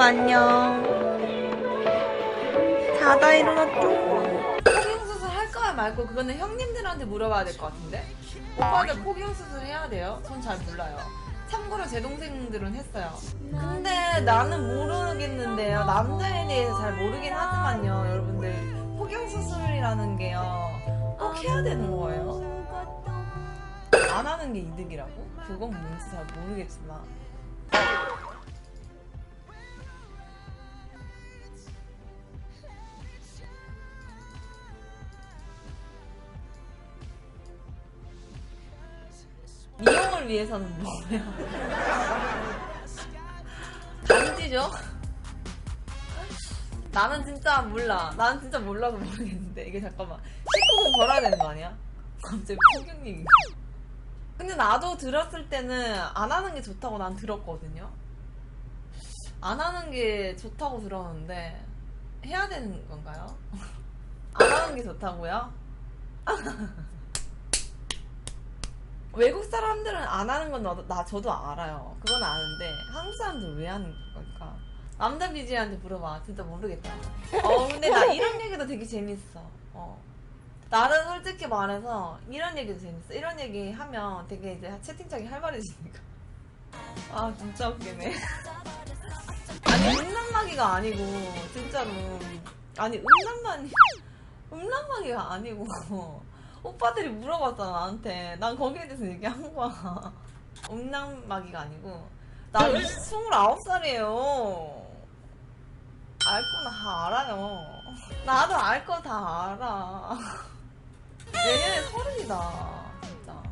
오빠 안녕. 자다 일어났죠? 포경 수술 할까 말고 그거는 형님들한테 물어봐야 될 것 같은데 오빠들 포경 수술 해야 돼요? 전 잘 몰라요. 참고로 제 동생들은 했어요. 근데 나는 모르겠는데요. 남자에 대해서 잘 모르긴 하지만요, 여러분들 포경 수술이라는 게요 꼭 해야 되는 거예요. 안 하는 게 이득이라고? 그건 뭔지 잘 모르겠지만. 미용을 위해서는 뭐예요? 단지죠? 나는 진짜 몰라. 나는 진짜 몰라서 모르겠는데. 이게 잠깐만. 19금 걸어야 되는 거 아니야? 갑자기 폭격 얘기. 근데 나도 들었을 때는 안 하는 게 좋다고 난 들었거든요. 안 하는 게 좋다고 들었는데, 해야 되는 건가요? 안 하는 게 좋다고요? 외국 사람들은 안 하는 건 나도, 나 저도 알아요. 그건 아는데 한국 사람들 왜 하는 걸까? 남자 BJ한테 물어봐. 진짜 모르겠다. 어 근데 나 이런 얘기도 되게 재밌어. 어. 나는 솔직히 말해서 이런 얘기도 재밌어. 이런 얘기 하면 되게 이제 채팅창이 활발해지니까. 아 진짜 웃기네. 아니 음란마귀가 아니고 진짜로 아니 음란마귀 음란마귀가 아니고 오빠들이 물어봤잖아 나한테. 난 거기에 대해서 얘기한 거야. 음란마귀가 아니고. 나 29살이에요. 알 거나 다 알아요. 나도 알 거 다 알아. 내년에 서른이다 진짜.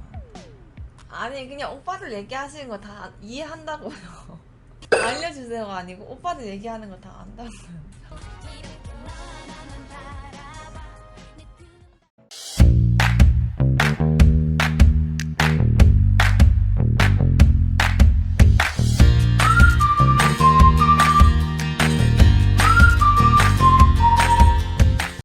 아니 그냥 오빠들 얘기하시는 거 다 이해한다고요. 알려주세요가 아니고 오빠들 얘기하는 거 다 안다고요